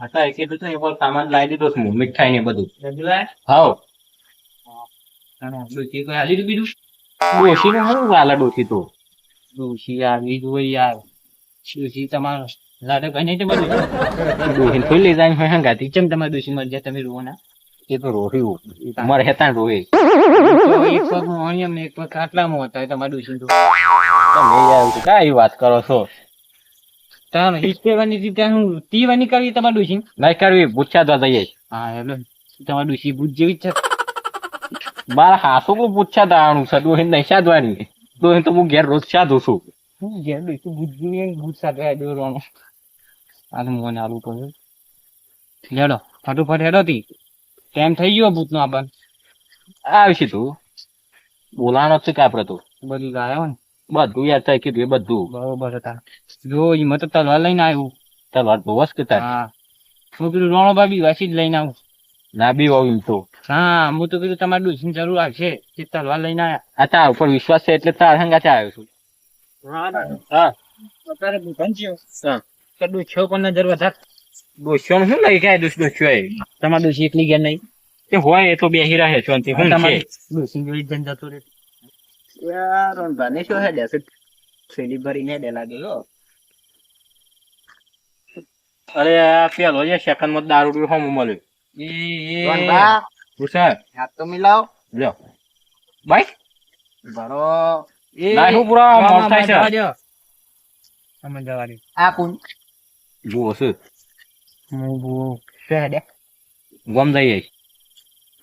હતા. એ કીધું તું, એક વાર સામાન લાવી દીધો છું મીઠાઈ ને બધું. હાવ ડોશી કોઈ હાલી બીજું? ડોશી નું શું વાલા ડોશી તો. ડોશી આવી જોઈ યાર. ડોશી તમારો લાડો કઈ નહીં બધું ડોશી થોડી લઈ જાય હોય હંગાતી. ચમ તમારી મર જાય તમે રોવો ના? એ તો રોહ્યું મારે હેતા રોહે. એક પગ ને એક પગ ખાટલામાં હતા તમારે ડોશી તો તમે યાર કઈ વાત કરો છો? તારથી રીતે હું તીવાની કરવી તમારે ડુસી નહીં કરવી પૂછ્યા તો જઈએ. હા હેલો. તમારે ડુસી ભૂત જેવી છે. મારા હાસો પૂછ્યા તા આણું છે ડોહી નહીં સાધવાની. ડોહી તો હું ઘેર રોજ સાધું છું. હું ઘેર ડુસી ભૂત જેવી ભૂત સાધવા દોરવાનું. આનું મને આલું પડ્યું લેડો ફટોફટ હેડો તી. ટાઈમ થઈ ગયો ભૂત નો આપણને આવશે તું. બોલાણો જ છે કે આપડે તો? બધું આવ્યો ને. બધું યાર તે કીધું એ બધું. બરોબર હતા જો હિંમત તલવાર લઈને આવ્યું. તલવાર તો બહુ જ હા. હું કીધું રોણો ભાભી વાસી જ લઈને આવું. ના બી હોવ એમ તો. હા હું તો કીધું તમારે ડોસીની જરૂર આવશે તે તલવાર લઈને આવ્યા. આ તાર ઉપર વિશ્વાસ છે એટલે તાર હંગાતે આવ્યો છું. હા અત્યારે દુકાન છે કદું છો પણ નજર વધાર? દોસ્યો શું લઈ ગયા દોસ્ત દોસ્યો એ? તમારે ડોસી એકલી ગયા નહીં. તે હોય એ તો બેહી રહે છો અંતે હું તમારે ડોસી જોઈ જન જતો રે યાર રોનભાને શું હે દેસે થેલી ભરીને દે લાગે અરે આ પેલો જે સેકન્ડમાં દારૂ હમ મળ્યું ઈ રોનભા, પૂછા હાથ તો મિલાવ. લ્યો. બાઈ ભરો. એ ના હું પૂરા મોડ થાય છે? અમે જવાની આ કુન જુઓ છે હું બો શું હે દે ગમ જઈએ.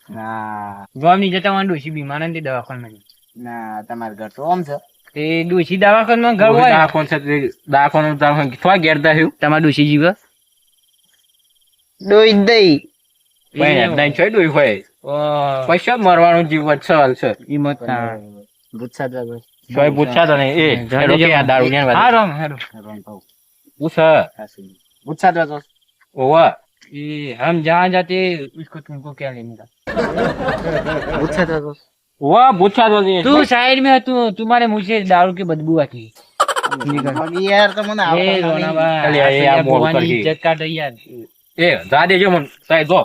ના ગોમની જતા માંડું ડોસી બીમાર હતી દવાખાનામાં. ના તમારું ઘર તો આમ છે. તે ડુસી દવાખાનામાં ઘર હોય દવાખાન છે તે દવાખાનું તમે કેટલા ગેરતા થયું તમાર ડુસી જીવ? ડોઈ દઈ. પણ એમને છોઈ ડોઈ હોય? પૈસા મરવાનું જીવ સવાલ છે? ઈ મત ના. ભૂતસા દવા તો ઓવા એ હમ જહાં જાતે ઉસકો તુમકો ક્યા લેને આવે. ઓવા પૂછ્યા તો નહીં. तू साइड में है तू तुम्हारे मुंह से दारू की बदबू आती મગી યાર તો મને है ए આવડતું रोना નહીં. भाई अरे यार, ये आप बोल भगवान की करके। इज्जत काट रही यार એ જા દેજો મને સાહેબ જો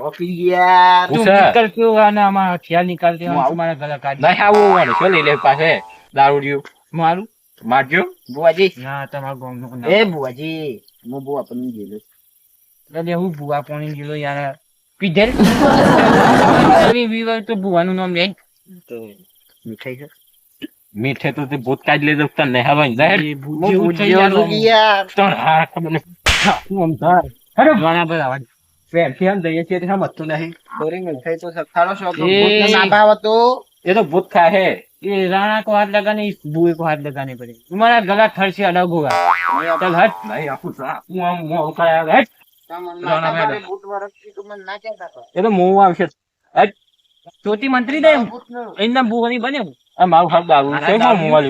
રોકી યાર तुम पूछा। निकल क्यों आना हमारा ख्याल निकालते हैं वाह। हम तुम्हारा गला काट નહીં આવું હોવાનું શું લઈ લે પાસે દારૂ રહ્યું मारू મારજો બુઆજી ना तुम्हारा गाँव में ना એ બુઆજી હું બુઆ પણ ગયેલો अरे હું ભૂવા પાણી ગયેલો યાર પીધેલ અરે વિવર તો ભૂવાનું નામ લે તો મીઠાઈ છે મીઠે તો તે ભૂત કાઢ લેજો તને નહીં હવે જાહેર એ ભૂત હું જેવું થઈ ભૂજ્યો યાર નથી યાર તને હા ખબર નહીં હું આમ ધાર અરે ગાના પર આવાજ પ્રેમથી આમ જઈએ છીએ તે સમજતું નહીં થોડી મીઠાઈ તો સખાડો છો તો એ. ભૂતને ના ભાવે તો એ તો ભૂત ખા હે ये राणा को हाथ लगाने इस बुए को हाथ लगाने पड़े तुम्हारा गला थर से अलग होगा चल हट નહીં આખું સા હું આમ મોં કરાયા હે તમને ના, ના, તમારે મેડમ. ભૂત વરસથી તો મને ના કહેતા હતા. એ તો મોં આવશે ચોથી મંત્રી દે ભૂતનું. ભૂવાની બને આ મારું હાથ દારૂ છે દારૂ? મોં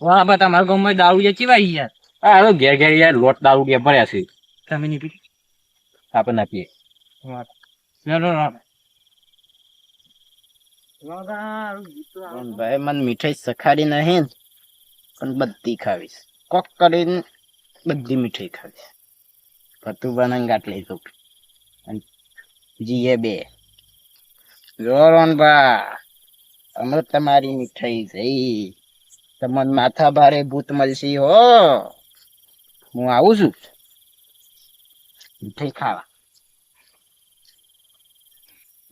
વાહ બા તમારા ગામમાં દારૂ જે ચીવાઈ યાર. આ હવે ઘેર ઘેર યાર લોટ દારૂ કે ભર્યા છે. તમે નહીં પીધી આપણે ના પીએ. લો, લો, લો. પણ ભાઈ મને મીઠાઈ સખાડી નહીં પણ બધી ખાવીશ. કોક કરીને બધી મીઠાઈ ખાવીશ. ભતું બનાંગાટ લઈ અને જીએ બે. જોરોનભા અમે તમારી મીઠાઈ જઈ તમને માથા ભારે ભૂત મળશે હો. હું આવું છું. મીઠાઈ ખાવા.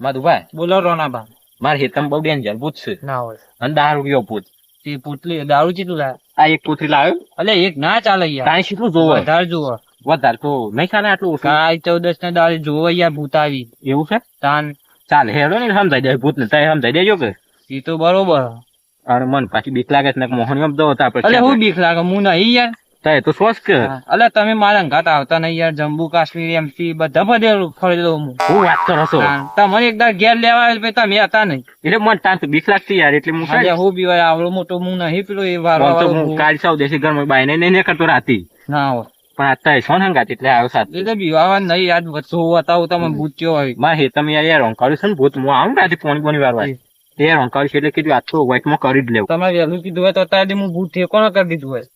માધુભાઈ બોલો રોનાબા મારે હેતમ બહુ ડેન્જર ભૂત છે. ના હોય. અને દારૂ ગયો ભૂત. તે પૂતલી દારૂ ચીતું લાવે? આ એક કોથરી લાવ્યો? અલે એક ના ચાલે યાર. કાંઈ કેટલું જોવો. વધારે જુઓ. વધારે તો નહીં ચાલે આટલું કાલ ચૌદસ ના દાડે જુઓ યાર ભૂત આવી. એવું છે? તાન. ચાલ હેડો ને સમજાઈ દે ભૂત ને તય સમજાઈ દેજો કે. એ તો બરોબર. અને મન પાછી બીક લાગે છે ને મોહન એમ દો હતા એટલે હું બીક લાગે? હું નહીં યાર. તય તો સ્વસ્થ કે. અલે તમે મારા ઘાટ આવતા નહીં યાર. જમ્મુ કાશ્મીર એમસી બધા બધે ફરેલો હું. હું વાત કરો છો? તમને એકદા ઘેર લેવા આવ્યો તમે હતા નહીં. એટલે મને તાન તો બીક લાગતી યાર એટલે હું હું બીવાય આવડો મોટો હું નહીં પેલો એ વાર હું કાલ સૌ દેશી ઘરમાં બાઈને નહીં કરતો રાતી. ના હોય. પણ આ તય સોન હંગાત એટલે આવ્યો સાત એટલે બીવાવા નહીં યાદ વચ્ચો હતા તમે ભૂત્યો હોય. મારે હેતમ યાર યાર રોંકાળ્યું છે ને ભૂત હું આવું રાતે પોણી પોણી વાર એ રોંકાળ્યું છે એટલે કીધું આ તો વ્હાઈટમાં કરી જ લેવું. તમે વહેલું કીધું હોય તો અત્યારે હું ભૂત ઠેકોનો કરી દીધું હોય?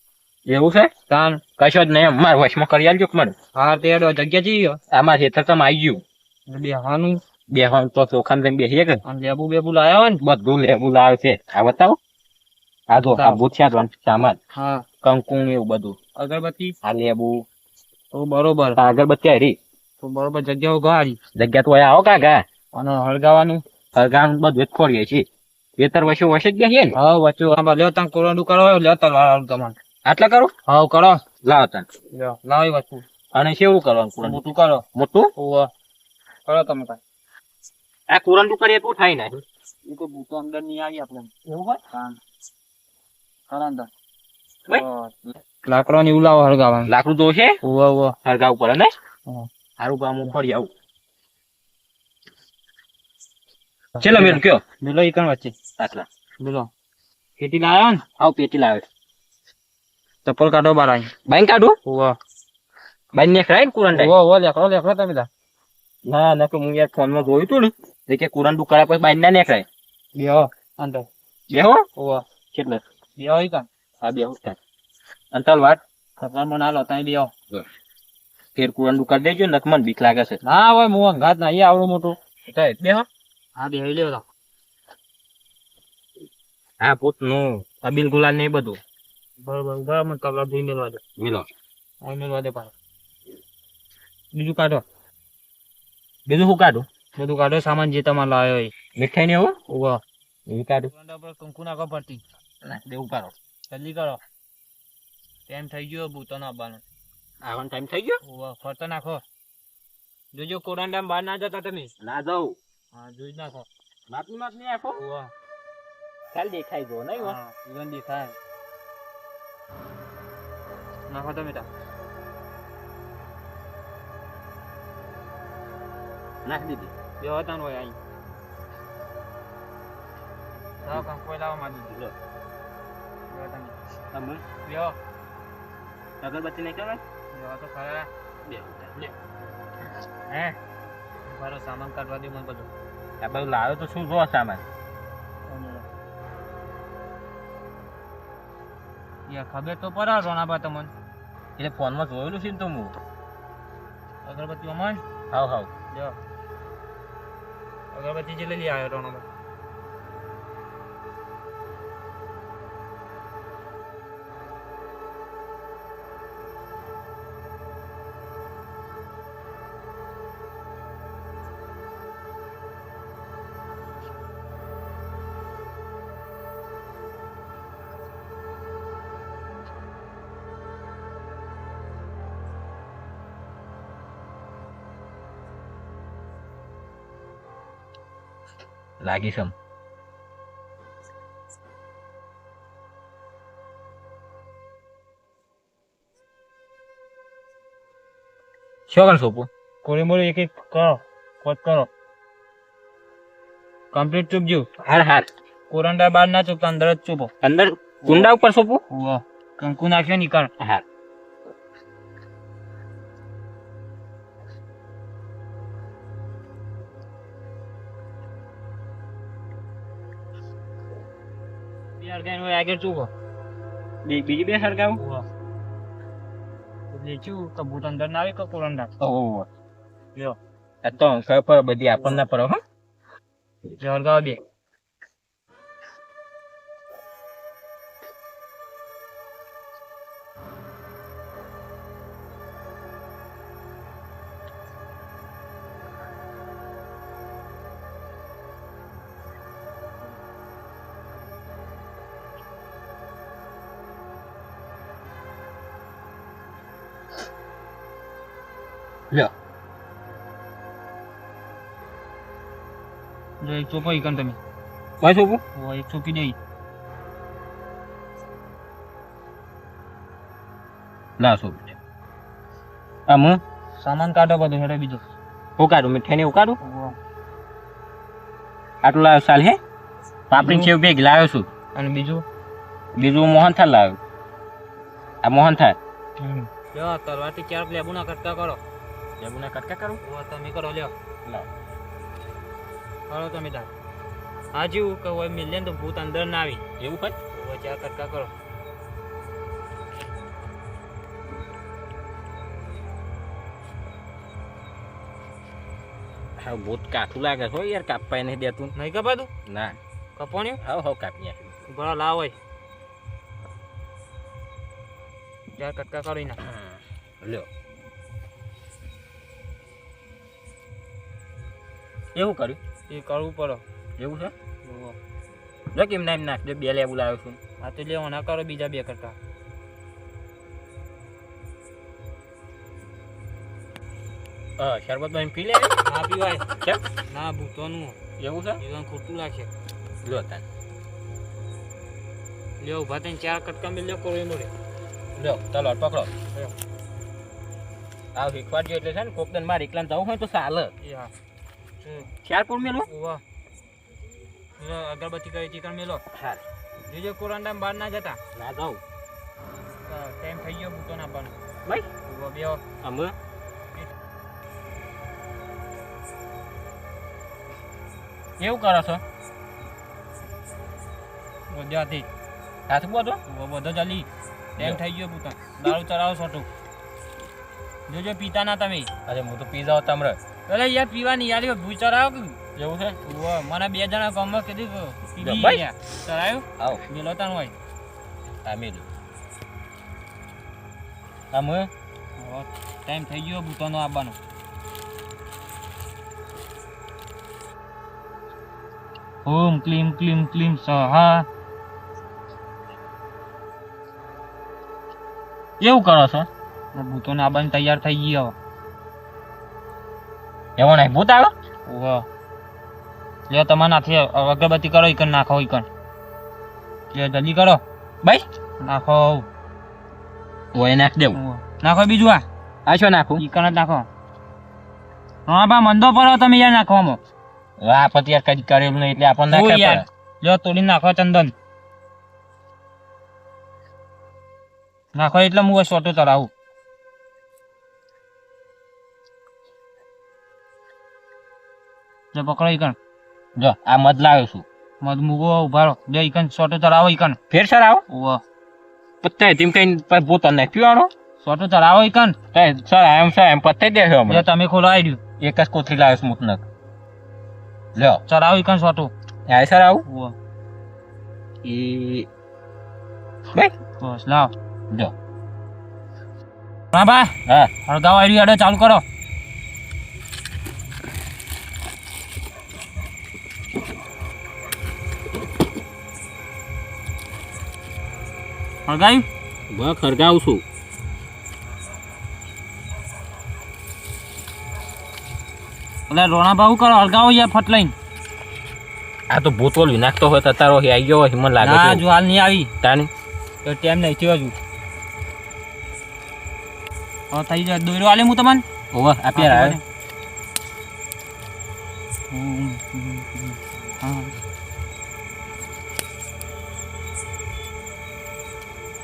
એવું છે? તાન. કશો જ નહીં માર વશમાં કરી આલજો મને. હા તે જગ્યા જઈ આમાં ખેતર તમે આવી ગયું. બેહવાનું. બેહાનું તો ચોખા ને બેસીએ કે? લેબુ બેબુ લાવ્યા હોય ને? બધું લેબુ લાવે છે. આ બતાવો. આ જો આ. ભૂથિયા સામાન હા. કંકુ એવું બધું. અગરબત્તી. આ લેબુ તો બરોબર. અગરબત્તી હારી તો બરોબર જગ્યાઓ ગાડી જગ્યા તો આવો કાકા અને હળગાવાનું હળગાવાનું બધું ખોડીએ છીએ વેતર વચ્ચે વચ્ચે જ ગયા ને? હા વચ્ચે આમાં લ્યો તમે કોરંડું કરો લ્યો તલવાર તમારે. આટલા કરો? હા કરો. લાવ તને. લ્યો લાવો એ વસ્તુ. અને કેવું કરવાનું મોટું કરો. મોટું? કરો તમે કાંઈ. આ કુરંડું કરીએ તો થાય ને એ તો ભૂતો અંદર નહીં આવી આપણે. એવું હોય? કરો? લાકડો ની ઉલાવો હળગાવા લાકડું તો છે? હરગાવ પડે ને? હા. સારું કામ હું ફરી આવું. ચલો મેલ કયો? મેલો ઈ કણ વચ્ચે આટલા. મેલો પેટી લાવ્યો ને? આવ પેટી લાવ્યો ચપ્પલ કાઢો બાર આઈ. બાઈન કાઢું? ઓવા બાઈન ને ખરાઈ કુરંડા ઓવા ઓવા લેખરો લેકડો તમે તા. ના ના કે હું યાર ફોનમાં જોયું તું ને કે કુરંડું કર્યા પછી બાઈન ના નીકળાય બેહો અંદર. બેહો ઓવા કેટલે? બેહો ઈ કણ હા બેહો થાય અંતલ વાત ખબર મને હાલો ત્યાં બેહો ફેર કુરંડું કરી દેજો ને મને બીક લાગે છે ના હોય હું ના આવડું મોટું થાય બેહો હા બેહી લેવો તા હા પોતનું અબીલ ગુલાલ ને બધું બરોબર બરાબર મને કપડા ધોઈ મેળવા દે મિલો અહીં મેળવા દે પાછો બીજું કાઢો બીજું શું કાઢું બધું કાઢો સામાન જે તમારે લાવ્યો એ મીઠાઈ ને એવું ઓવા એ કાઢું કંકુ નાખો પડતી દેવું કાઢો જલ્દી કરો ટાઈમ થઈ ગયો ભૂતોનો આવવાનો આવવાનો ટાઈમ થઈ ગયો ઓવા ફરતો નાખો જોજો કોરાંડા બહાર ના જતા તમે ના જાઉં હા જોઈ જ નાખો માપની માપ નહીં આપો ઓવા ખ્યાલ દેખાય જો નહીં હો? હા જીવન દેખાય નાખો તમે તા નાખ દીધી બે હતા હોય અહીં લાવો કંકુ લાવો મારી દીધી બે તમે તમે બેહો અગરબત્તી નહીં કહેવાય બેહો તો ખરા બે લે હે મારો સામાન કાઢવા દે મને બધું આ બધું લાવ્યો તો શું જો સામાન યા ખબર તો પડે રોણાબા તમને એટલે ફોનમાં જોયેલું છે ને તો હું અગરબત્તી અમન હાવ હાવ. જો. અગરબત્તી જે લઈ આવ્યો રોણાબા લાગી શું સોપું કોળી મોળી એક એક કરો કોટ કરો. કમ્પ્લીટ ચૂપજો હાર હાર. કોરંડા બહાર ના ચૂપતા અંદર જ ચૂપો અંદર કુંડા ઉપર સોપો? કંકુ નાખ્યો નીકળ હાર. બે હોય આગળ ચૂકો બી- બીજી બે સરગાવું વાહ લેચું તો અંદર ના આવે કે કોરંડા ઓહો. લ્યો. તો ખબર બધી આપણને પડે હો. જે હળગાવો બે. ચોપો ઈકન તમે ભાઈ ચોપો ઓ એક ચોપી દઈ ના સોપું છે આમ સામાન કાઢો બધું હેડો બીજો હું કાઢું મીઠાઈ ને. આટલું લાવ્યો સાલ હે પાપડી સેવ બેગ લાવ્યો છું અને બીજું બીજું મોહનથાળ લાવ્યો આ મોહનથાળ લ્યો તરવાથી ચાર લેબુ ના કટકા કરો લેબુના કટકા કરું તમે કરો લ્યો લાવ કરો તમે તાર હાજી હું કહું મિલે તો ભૂત અંદર ના આવી. એવું હોય? હવે ચા કટકા કરો. હા ભૂત કાઠું લાગે હો યાર કાપવાય નહીં દેતું. નહીં કપાતું? ના. કપાણ્યું? હા હો કાપી ભણો લાવ હોય ચાર કટકા કરો ના લ્યો. એવું કર્યું? એ કરવું પડે. એવું છે? જો કેમ નામ નાખજો બે લેવું લાવ્યો છું. આ તો લેવો ના કરો બીજા બે કટકા હા શરબત બની પી લે ના પીવાય. કેમ? ના ભૂતોનું. એવું છે? જીવન ખોટું લાગશે લો તાન. લ્યો ઊભા થઈને ચાર કટકા મેં લ્યો કરો એ મોડે લ્યો ચાલો પકડો. આ શીખવાડજો એટલે છે ને કોક દન મારે એકલા જવું હોય તો ચાલે. એ હા. ચાર મેલો? વાહ. અગરબત્તી કરી ચિકન મેલો? હા. જોજો કોરંડા બહાર ના જતા? ના જાઉં. ટાઈમ થઈ ગયો ભૂતો પણ. ભાઈ? ઊભો બેહો. અમે એવું કરો છો? બધ્યાથી હાથ બોધો બધો જલ્દી. ટાઈમ થઈ ગયો ભૂતો. દારૂ ચડાવો છોટું. જોજો પીતા ના તમે. અરે હું તો પીઝા હતા તમરે. અરે યાર પીવાની યાર ભૂ ચડાવો કે? એવું છે? મને બે જણા ગામમાં કીધું કે પી લ્યો, ભાઈ. યાર. ચડાયું આવ. મેલો હોય. આ મેલું. આમ ટાઈમ થઈ ગયો ભૂતોનો આવવાનો ઓમ ક્લીમ ક્લીમ ક્લીમ સહા એવું કરો છો ભૂતોને આવવાનું તૈયાર થઈ ગયો એવો નહીં. ભૂત આવે ઓહો લ્યો તમારા નાથી અગરબત્તી કરો ઈકન નાખો ઈકન. લ્યો જલ્દી કરો. ભાઈ નાખો. ઓય નાખ દેવું. નાખો બીજું આ. આ શું નાખું? ઈકન જ નાખો. હા બા મંદો પડો તમે યાર નાખવામાં વાહ પતિ યાર કઈ કરેલું નહીં એટલે આપણને નાખે યાર. લ્યો તોડી નાખો ચંદન. નાખો એટલે હું સોટો ચડાવું. જો પકડો ઈકણ. જો આ મધ લાવ્યો છું. મધ મૂકો ઉભારો બે ઈકણ સોટો ચડાવો ઈકણ. ફેર સર આવો. ઓ પત્તે તેમ કઈ ભૂત નહીં પીવાનો સોટો ચડાવો ઈકણ. સર એમ સર એમ પત્તે દેશો હમણાં. તમે ખોલો આઈ એક જ કોથળી લાવ્યો છું મૂતનક. લ્યો ચડાવો ઈકણ સોટો. આય સર આવું. ઓ એ બે. બસ લાવ. જો. હા ભાઈ હા. હળગાવ આઈ અડે ચાલુ કરો. હળગાયું બસ ખરગાવું છું. એટલે રોણા ભાવ કરો હળગાવો યાર ફટ લઈને. આ તો ભૂતોલ નાખતો હોય તો તારો આવી ગયો હોય મને લાગે ના જો હાલ નહીં આવી. તાની? તો ટાઈમ નહીં થયો હજુ. હવે થઈ જાય દોરો આલે હું તમને? ઓવર આ પેર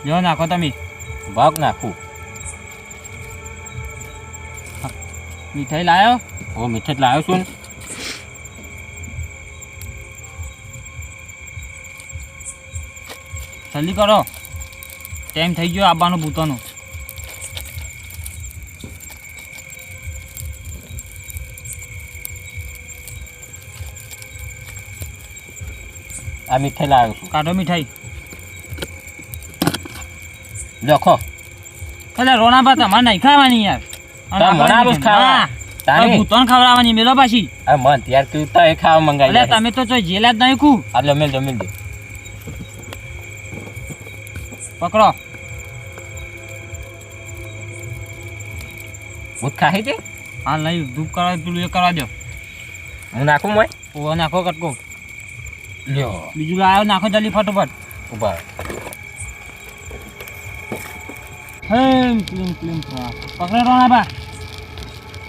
જો નાખો તમે ભાગ નાખું મીઠાઈ લાયો ઓ મીઠે જ લાવ્યો છું ને જલ્દી કરો ટાઈમ થઈ ગયો આવવાનો ભૂતોનો આ મીઠે લાવ્યો છું કાઢો મીઠાઈ લખો. એટલે રોણાબા તમારે નહીં ખાવાની યાર. અને તાર મને આલું જ ખાવા. ના, તાની ભૂતોને ખવડાવવાની મેલો પાછી. આ મન ત્યાર તું તો એ ખાવા મંગાવી એટલે તમે તો ચોય જેલા જ નહીં કુ એટલે પકડો. ભૂત ધૂપ કરવા પેલું એ કરવા દો. હું નાખું મોય? નાખો કટકો. લ્યો. બીજું લાવ્યો નાખો જલ્દી ફટોફટ. ઊભા હેમ ક્લીમ ક્લીમ. પકડો રોણાબા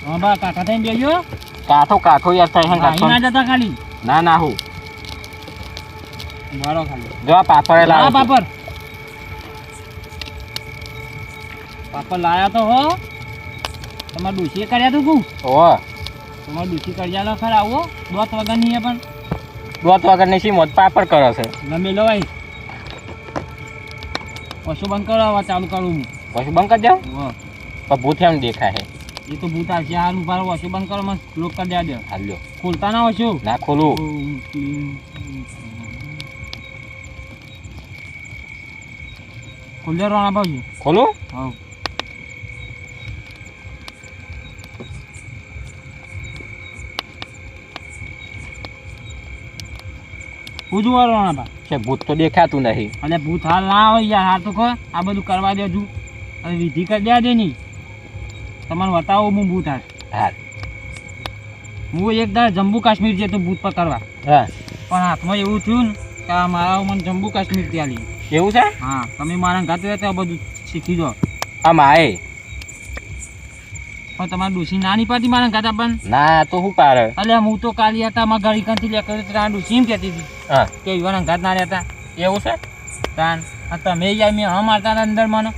રોણાબા કાકા થઈને બેજો કાઠો કાઠો યાર થાય હે કાઠો ના જતા ખાલી ના ના હું મારો ખાલી જો પાપડ છું. પાપડ પાપડ લાયા તો હો તમારે ડૂસી કર્યા તું કુ ઓહો તમારે ડૂસી કર્યા લો ખરા આવો દોત વગર નહીં હે પણ દોત વગર નહીં સી મોત પાપડ કરો છે ગમે લો ભાઈ પશુ બંધ કરો ચાલુ કરું હું પછી બંધ કરી હો. પણ ભૂત એમ દેખાય છે. એ તો ભૂત આવશે. હાલ ઊભા રહો વસ્તુ બંધ કરો મસ્ત લોક કરી દેવા દે. હાલ્યો ખોલતા ના વસ્તુ ના ખોલું. ખોલ્યો રોણા બાજુ. ખોલું? હા. છે ભૂત તો દેખાતું નહીં. અને ભૂત હાલ ના હોય યાર હાલ તો કહો આ બધું કરવા દેજો. હવે વિધિ કરી દેવા દે નહીં. તમારે બતાવો હું ભૂત હાલ હાલ હું એક દાડ જમ્મુ કાશ્મીર જતો ભૂત પકડવા. હા. પણ હાથમાં એવું થયું ને કે આ મારા મને જમ્મુ કાશ્મીર ત્યાં લી એવું છે? હા તમે મારા ઘાત હોય તો આ બધું શીખી દો. આમ આય પણ તમારે ડોસી ના નહીં પાડી મારા ગાતા પણ ના તો હું પારે અલે હું તો કાલી હતા મારા ગાડી કાંથી લે કર્યો તો આ ડોસી એમ કહેતી હતી હા. કે યુવાના ઘાત ના રહેતા. એવું છે? તાન આ તમે યાર મેં હા મારતા અંદર મને.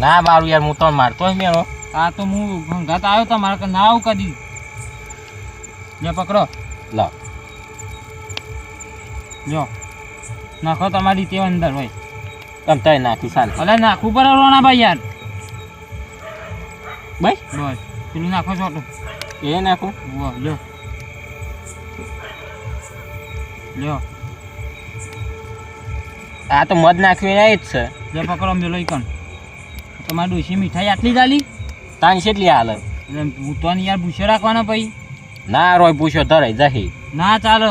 ના બારું યાર હું તો મારતો જ મેળો આ તો હું ઘંઘાત આવ્યો તો મારા ના આવું કદી. લે પકડો. લાવ જો નાખો તમારી તે અંદર હોય. તમ તય નાખી સાલ. અલે નાખવું પડે રોણા ભાઈ યાર. બસ. બસ. પેલું નાખો છો એ નાખું. વો લ્યો. લ્યો. આ તો મધ નાખ્યું એ જ છે લે પકડો મેલો ઈ કણ તમારી ડોશી મીઠાઈ આટલી જ આલી? તાન કેટલી હાલ હું તો યાર ભૂસો રાખવાનો ભાઈ ના રોય ભૂસો ધરાઈ જહી. ના ચાલો.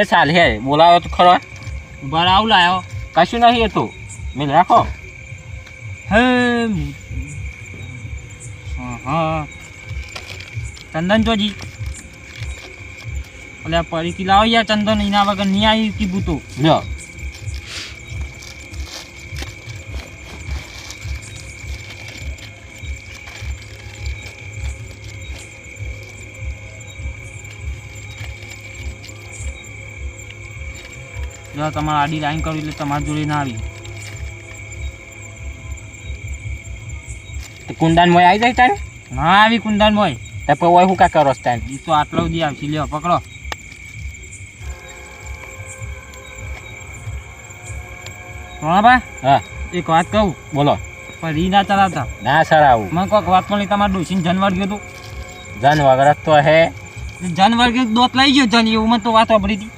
એ ચાલ હે બોલાવો તો ખરો. ઊભા આવ લાયો. કશું નહીં એ તો મેં રાખો. હે હા ચંદન ચોજી. એટલે પરીકી લાવો યાર ચંદન એના વગર નહીં આવી કીધું ભૂતો લ્યો. જો તમારે આડી લાઈન કરવી એટલે તમારી જોડે ના આવી. કુંડાન મોય આવી જાય તારે? ના આવી કુંદાન મોય. તે ઓય હું કા કરો તારે? એ તો આટલો સુધી આવશે. લ્યો પકડો. રોણાબા હા. એક વાત કહું. બોલો. પણ રી ના ચલાવતા. ના સર આવું મને કોઈક વાત પણ તમારે ડોસીને જનવર ગયો હતું જન વગર તો હે. જનવર વર્ગ દોત લઈ ગયો જન એવું મને તો વાત વાપરી હતી.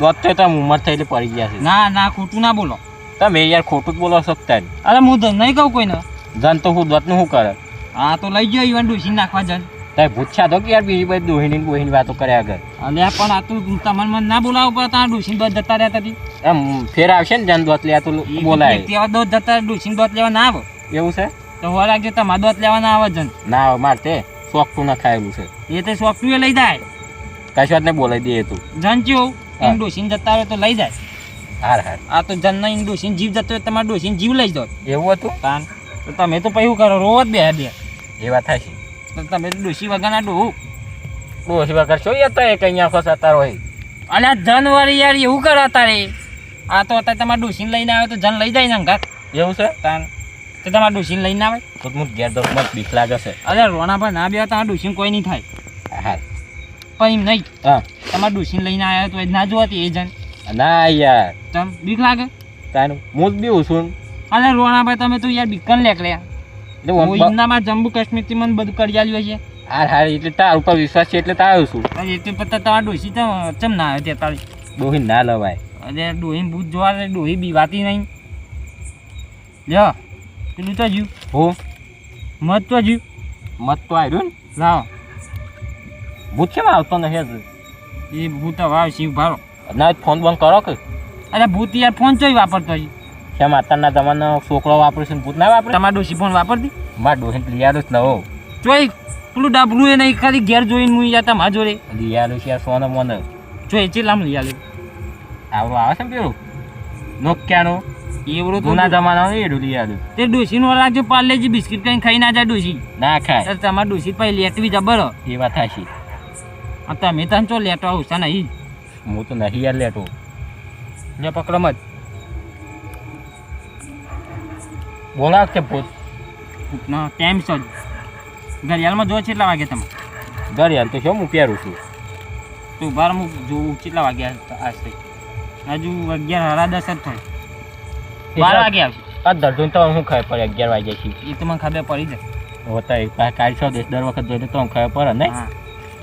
દોત તો તમે ઉંમર થયેલી પડી ગયા છે. ના ના ખોટું ના બોલો. તમે યાર ખોટું જ બોલો છો તાન અરે હું ધન નહીં કહું કોઈને. જન તો હું દોતનું શું કરે? હા તો લઈ ગયો ઈવન ડૂસી નાખવા જન. તારે ભૂચ્છા તો કે યાર બીજી બધી દોહીની બોહિની વાતો કર્યા આગળ અને પણ આ તું તમને મને ના બોલાવો પડે ત્યાં ડોસીને દોત જતા રહેતા હતી એમ ફેર આવશે ને જન દોત લે તો બોલાય. તેવા દોત જતા ડોસીને દોત લેવા ના આવે. એવું છે? તો હોવા લાગજો તમારે દોત લેવા ના આવે જન. ના આવે મારે તે શોખતું ના ખાયેલું છે. એ તો એ લઈ જાય. કશું વાત ને બોલાવી દે તું. જન ચેવું હા. ડોસીને જતા રહે તો લઈ જાય હાર હાર. આ તો જન એમ ડોસીને જીવ જતો હોય તમારે ડોસીને જીવ લઈ દો. એવું હતું? તાન તો તમે તો પછી કરો? રોવ જ બે બે. એ વાત થાય છે તો તમે ડોસી વગરના ડોહું ડોસી વગર છો યાર તો એક અહીંયા અતાર હોય? અલ્યા જન વાળી યાર એવું કરો તારે. આ તો અત્યારે તમારે ડોસીને લઈને આવે તો જન લઈ જાય ને અંગાત એવું છે? તાન તો તમારે ડોસીને લઈને આવે. તો હું મત બીક લાગે છે. અરે પર ના બે તમારે ડોસીને કોઈ નહીં થાય. હા પણ એમ નહીં. તમારે ડોસીને લઈને આવ્યા તો એ ના જોવાતી એ જણ. ના યાર. તમ બીક લાગે? તાનું. હું જ બીવું છું. અરે રોણાભાઈ તમે તો યાર બીકન હું હું એમનામાં જમ્મુ કાશ્મીરથી મને બધું કરી આલ્યું છે હાર હાર એટલે તાર ઉપર વિશ્વાસ છે એટલે તારું છું. એટલે પત્તા તમારા ડોસી તો ચમ ના આવે તે ડોહી ના લવાય. અરે ડોહી ભૂત જોવા ડોહી બીવાતી નહીં. લ્યો પેલું તો જ્યું. હો? મત તો જ્યું. મત તો આવ્યું ને? લાવો. ભૂત કેમ આવતો હજુ? એ ભૂત હવે શિવ ભારો ના ફોન બંધ કરો કે? અરે ભૂત યાર ફોન ચોય વાપરતો છે કેમ અત્યારના જમાનો છોકરો વાપરે છે ભૂત ના વાપરે? તમારા ડોસી ફોન વાપરતી? મારા ડોસી લિયારો જ ન હો ચોય પેલું ડાબલું એ નહીં ખાલી ઘેર જોઈને હું જતા મા જોડે. લિયારો છે યાર સોનો મોનો. જોઈ ચેલામ લિયારો? આવડો આવે છે ને પેલું? નોક્યાનો? એવડો જૂના જમાનાનું એડું લિયારું. તે ડોસીનો રાખજો પાર્લેજી બિસ્કિટ કઈ ખાઈ ના જાય ડોસી ના ખાય. તમારે ડોસી પછી લેટવી જબર એ વાત થાય છે તમે તને ચો લેટવા આવશા નહીં? હું તો નહીં યાર લેતો લે પકડો મત. બોલાવ કે ભૂત. ના ટાઈમ સજ ઘડિયાળમાં જો કેટલા વાગે તમે. ઘડિયાળ તો શું હું પહેરું છું? તો બાર હું જોઉં કેટલા વાગ્યા થઈ. હજુ અગિયાર સાડા દસ જ થાય. બાર વાગે આવશે. આ દર્દુન તો હું ખબર પડે અગિયાર વાગ્યા છે? એ તો મને ખબર પડી જાય. હોતા એક પાસે છો દેશ દર વખત જોઈને તો ખબર પડે ને? હા.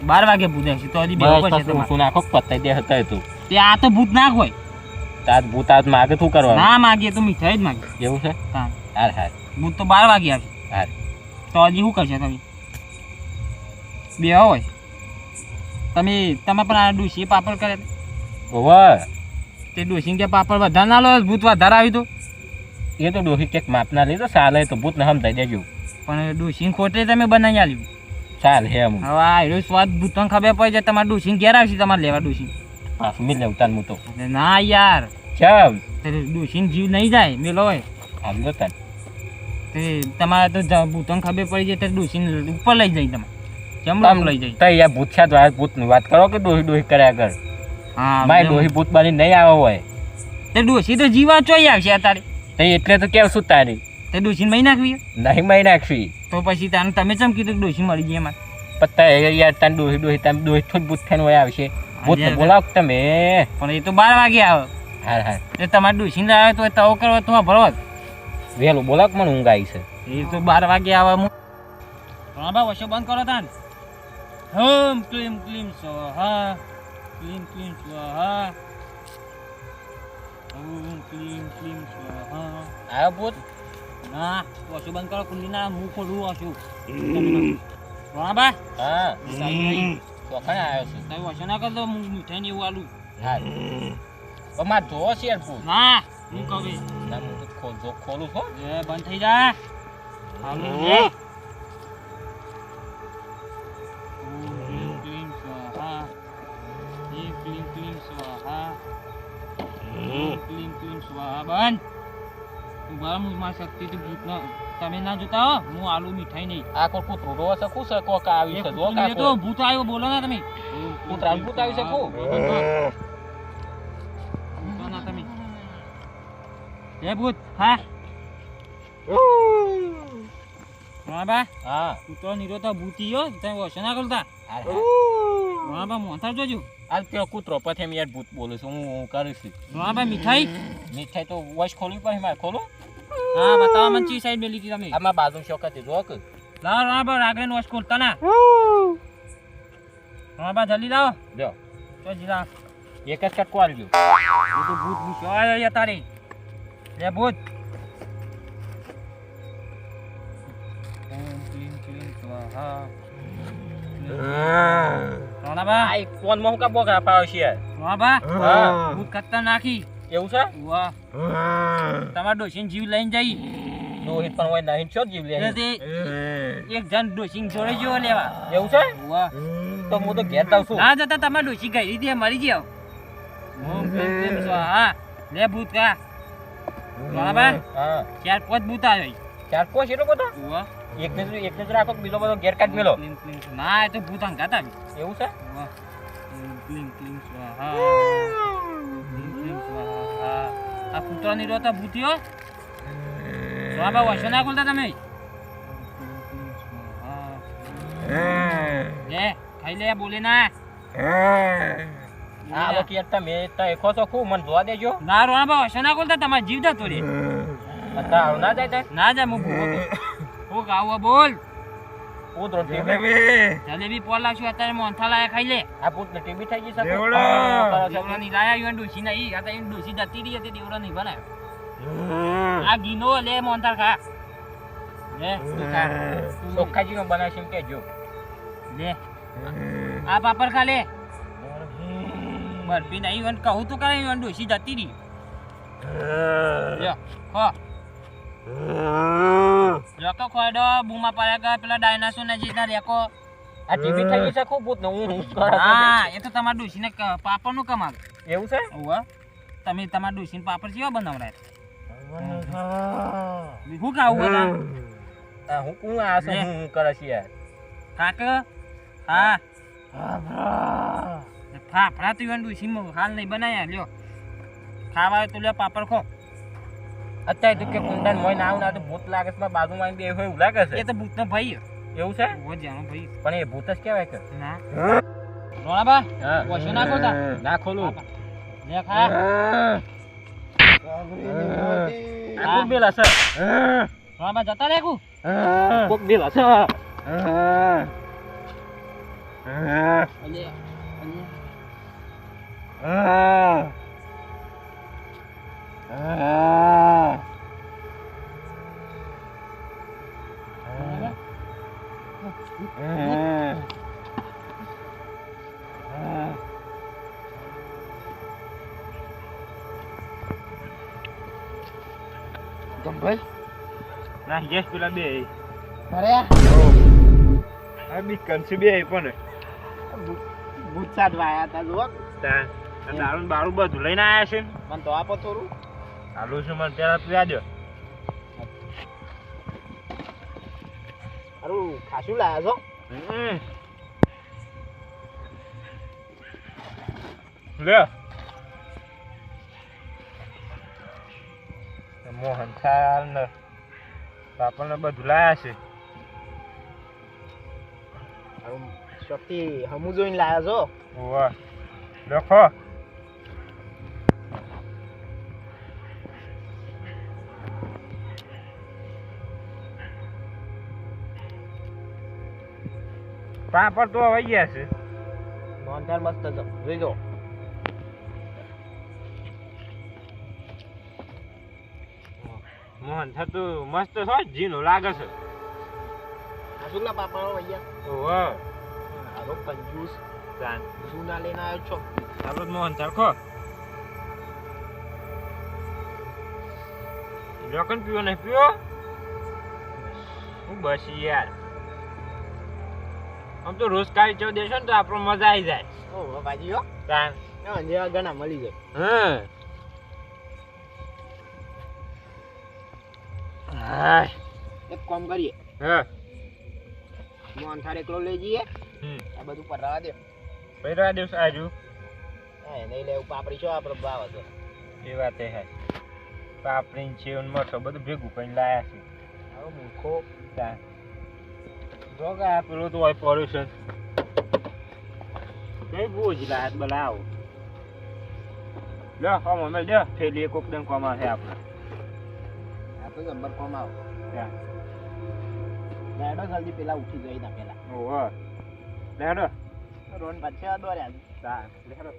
બાર વાગે ભૂત આવશે તો હજી બેહવું પડશે તમારે. ઊંચું નાખો પતાઈ દે હતા તું. તે આ તો ભૂત ના હોય. તાર ભૂત આજ માગે શું કરવાનું? ના માગીએ તો મીઠાઈ જ માગીએ એવું છે? હા. હાર હાર. ભૂત તો બાર વાગે આવશે હાર. તો હજી શું કરશે તમે? બે હોય. તમે તમે પણ આ ડુસી પાપડ કરે ઓવર તે ડુસી કે પાપડ વધારે ના લો ભૂત વધારે આવી તો. એ તો ડોહી કેક માપના લીધો સાલે તો ભૂત ને સમજાઈ દેજો. પણ ડુસી ખોટે તમે બનાવી આલ્યું. ચાલ હે હવે આ એનો સ્વાદ ભૂતને ખબર પડી જાય તમારે ડુસી ઘેર આવશે તમારે લેવા ડુસી પાછું મિલ લેવું તાર હું તો. ના યાર. ચાલ. ડુસી જીવ નહીં જાય મેલો હોય. આમ જો તાર. તે તમારે તો ભૂતન ખબે ખબર પડી જાય તો ડુસી ઉપર લઈ જાય તમે જમવાનું લઈ જાય. તઈ યાર ભૂત છે ભૂતની વાત કરો કે ડોહી ડોહી કર્યા કર હા મારી ડોહી ભૂત બની નહીં આવે હોય. તે ડોસી તો જીવા ચોઈ આવશે અત્યારે. તે એટલે તો કેવું શું તારી? તે ડોસી મહી નાખવી નહીં મહી નાખવી. તો પછી તાને તમે ચમ કીધું ડોસી મળી જાય એમાં પત્તા યાર તાર ડોસી ડોસી તમે ડોસી થોડી ભૂત થઈને હોય આવશે. ભૂત બોલાવ તમે. પણ એ તો બાર વાગે આવે. હા હા એ તમારે ડોસી આવે તો તવો કરવા તો ભરવો વહેલું બોલાવ મને ઊંઘ આવી છે. એ તો બાર વાગે આવે હું બા વશો બંધ કરો તાન. હમ ક્લીમ ક્લીમ સ્વાહા. ક્લીમ ક્લીમ સ્વાહા. ઓમ ક્લીમ ક્લીમ સ્વાહા. આવ્યો ભૂત. ના વશો બંધ કરો કુંડીના મું ખોલું વશો હા બા. હા ચોખાને આવ્યો છે. તમે ના કરતો હું મીઠાઈ ને એવું આલું. પણ મારે જોવો છે ના હું કહું. ના હું તો ખોલ ખોલું છો એ બંધ થઈ જા. હાલો સ્વાહા. સ્વાહા. ક્લીમ સ્વાહા બંધ. હું મારી શક્તિથી ભૂતનો તમે ના જોતા હો હું આલુ મીઠાઈ નહીં. આ કોઈ કૂતરો રોવે છે? શું છે કોક આવી છે? જો કાકો. તો ભૂત આવ્યો બોલો ના તમે. કૂતરાનું ભૂત આવી છે? કોક? ના તમે. એ ભૂત હા. હા બા. હા. કૂતરો નીરો તો ભૂતી હો તમે ના કરતા. હા. બા મોથા જોજો. આજ પેલો કૂતરો પછી એમ યાર ભૂત બોલું છું હું હું કરું છું હા બા મીઠાઈ. મીઠાઈ તો વોશ ખોલવી પડે મારે ખોલો? હા બતાવો મને ચી સાઈડ મેલી હતી તમે. આમાં બાજુ શોખ હતી જો કે. લાવો હા બા આગળ નો ખોલતા ના હા બા જલ્દી લાવો. જો. તો જી લાવો. એક જ કટકો આલજો એ તો ભૂત ભૂત આયો તારી લે ભૂત. રોણા બા. આ એક ફોનમાં હું કા બોકરા પાડો છે યાર? રોણા બા. હા. ભૂત કત્તા નાખી એવું છે? વાહ. તમારા ડોશીને જીવ લઈને જઈ રોહિત પણ હોય નહીં છો જીવ લઈને એક જણ ડોશીને જોડે જેવો લેવા. એવું છે? વાહ. તો હું તો ઘેર જાઉં છું. ના જતા તમારે ડોશી ગઈ રીતે મરી ક્લીમ સ્વાહા લે ભૂત કા. બરાબર? હા. ચાર પાંચ ભૂત આવ્યો ચાર પાંચ એટલો બધો વાહ. એક ને એક ને રાખો બીજો બધો ઘેર કાઢ મેલો ના એ તો ભૂત અંગાત એવું છે? વાહ. ઓમ ક્લીમ ક્લીમ આ કૂતરાની રોતા ભૂતિયો બાબા વસો ના ખોલતા તમે. લે ખાઈ લે બોલે ના. આ વખત તમે તો એકો તો ખૂબ મને જોવા દેજો. ના રોણા બા વસો ના ખોલતા તમારે જીવ જતો રે ના જાય ના જાય હું ભૂખો હું ગાવો બોલ. કૂતરો ટીવી જલેબી. પોલ લાવશું અત્યારે મોંથા લાયા ખાઈ લે. આ પૂત ને ટીબી થઈ ગઈ છે. દેવડાની લાયા યુ ડોસી ના ઈ આ તો ઈ ડોસી જતી રહી હતી દેવડા નહીં બનાવ્યો આ ગીનો લે મોંથા ખા. લે. ચોખ્ખાજી નો બનાવશે એમ કેજો લે. આ પાપડ ખા લે. બરફી નહીં કહું તો કરે ડોસી જતી રહી. લ્યો ખો. રેકો ખોડો બૂમા પાડ્યા પેલા ડાયનાસોર ને જીતના રેકો આ ટીવી થઈ ગઈ છે ખૂબ ભૂત ને હું હું હા એ તો તમારા ડોસીને ક- પાપડનું કમાલ. એવું છે? ઓવા તમે તમારા ડોસીને પાપડ કેવા બનાવરાય હું ખાવું આ હું કું આ છે હું કરે છે યાર? કાક હા. ફાફડા તો ડોસીમાં હાલ નહીં બનાયા લ્યો. ખાવા તો લ્યો પાપડ ખો. અત્યારે તો કે કુંડન મોય ના આવું ના તો ભૂત લાગે છે બાજુમાં બે હોય એવું લાગે એ તો તો ભૂતનો ભાઈ. એવું છે? ઓવો જાણો ભાઈ. પણ એ ભૂત જ કહેવાય કે. ના. રોણાબા ઓછો ના ખોલતા ના ખોલું. લે ખા. કોક બેલા છે. રામા જતા રે કુ કોક દિલ હશે અલે ગંભાઈ ના યસ પેલા બે. અરે આ. બી કંસી બે પણ ભૂત સાધવા આયા તા જુઓ. તા દારૂ બારૂ બધું લઈને આયા છે મને તો આપો થોડું. ચાલુ છે મને પેલા તું યાદ હારું ખાસું લાયા છો? લે. આપણને બધું લાયા છે. શક્તિ હમુ જોઈને લાયા છો? વાહ લખો પાપડ તો આવી ગયા છે. મોહનથાળ મસ્ત જોઈ જો મોહન થતું મસ્ત છો જીનો લાગે છે. ખાસુંના પાપડ ભૈયા ઓહો. હારો કંજૂસ ચાલ જૂના લઈને આવ્યો છો. ચાલો મોહન થાળ લોકન પીવો નહીં પીવો. હું બસ યાર. આમ તો રોજ કાઢી ચો દેશો ને તો આપણો મજા આવી જાય. ઓહો ભાજી હો. ના, જેવા ઘણા મળી જાય. હા હાય. એક કામ કરીએ. હા. મોહનથાળ એકલો લઈ જઈએ. આ બધું પર રવા દે. રવા દિવસ આજુ. હા નહીં લેવું પાપડી છો આપણો ભાવ હતો. એ વાત એ હે. પાપડી છે મઠો બધું ભેગું કરીને લાયા છે. હવે મૂર્ખો. જો. કે આ પેલો તો હોય પોલ્યુશન કઈ બોજ લાયા બલાવો લ્યો કોમ અમે લ્યો થેલી એક ઉપદમ કોમ છે આપણે. તો જબ્બર કોમ આવ? લેડો જલ્દી પેલા ઉઠી જઈ ના પેલા. ઓહો લેડો રોન પાછા દોર્યા તાન લેડો